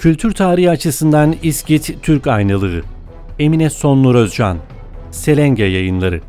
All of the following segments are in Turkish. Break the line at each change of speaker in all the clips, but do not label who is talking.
Kültür tarihi açısından İskit Türk aynalığı. Emine Sonnur Özcan. Selenge yayınları.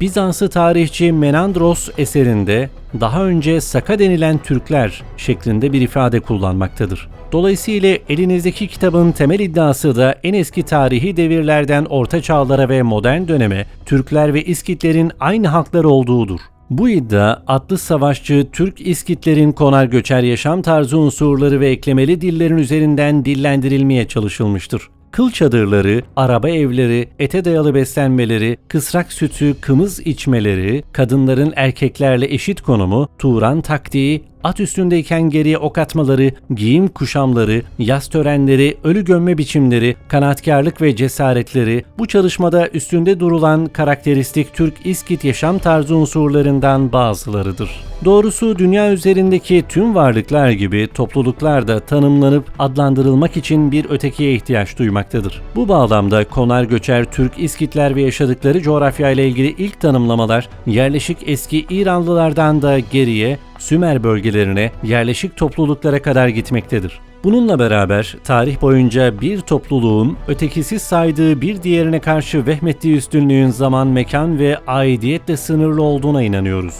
Bizanslı tarihçi Menandros eserinde daha önce Saka denilen Türkler şeklinde bir ifade kullanmaktadır. Dolayısıyla elinizdeki kitabın temel iddiası da en eski tarihi devirlerden orta çağlara ve modern döneme Türkler ve İskitlerin aynı halklar olduğudur. Bu iddia atlı savaşçı Türk İskitlerin konar göçer yaşam tarzı unsurları ve eklemeli dillerin üzerinden dillendirilmeye çalışılmıştır. Kıl çadırları, araba evleri, ete dayalı beslenmeleri, kısrak sütü, kımız içmeleri, kadınların erkeklerle eşit konumu, Turan taktiği, at üstündeyken geriye ok atmaları, giyim kuşamları, yaz törenleri, ölü gömme biçimleri, kanaatkarlık ve cesaretleri bu çalışmada üstünde durulan karakteristik Türk İskit yaşam tarzı unsurlarından bazılarıdır. Doğrusu dünya üzerindeki tüm varlıklar gibi topluluklar da tanımlanıp adlandırılmak için bir ötekiye ihtiyaç duymaktadır. Bu bağlamda konar göçer Türk İskitler ve yaşadıkları coğrafya ile ilgili ilk tanımlamalar yerleşik eski İranlılardan da geriye Sümer bölgelerine, yerleşik topluluklara kadar gitmektedir. Bununla beraber tarih boyunca bir topluluğun ötekisi saydığı bir diğerine karşı vehmettiği üstünlüğün zaman, mekan ve aidiyetle sınırlı olduğuna inanıyoruz.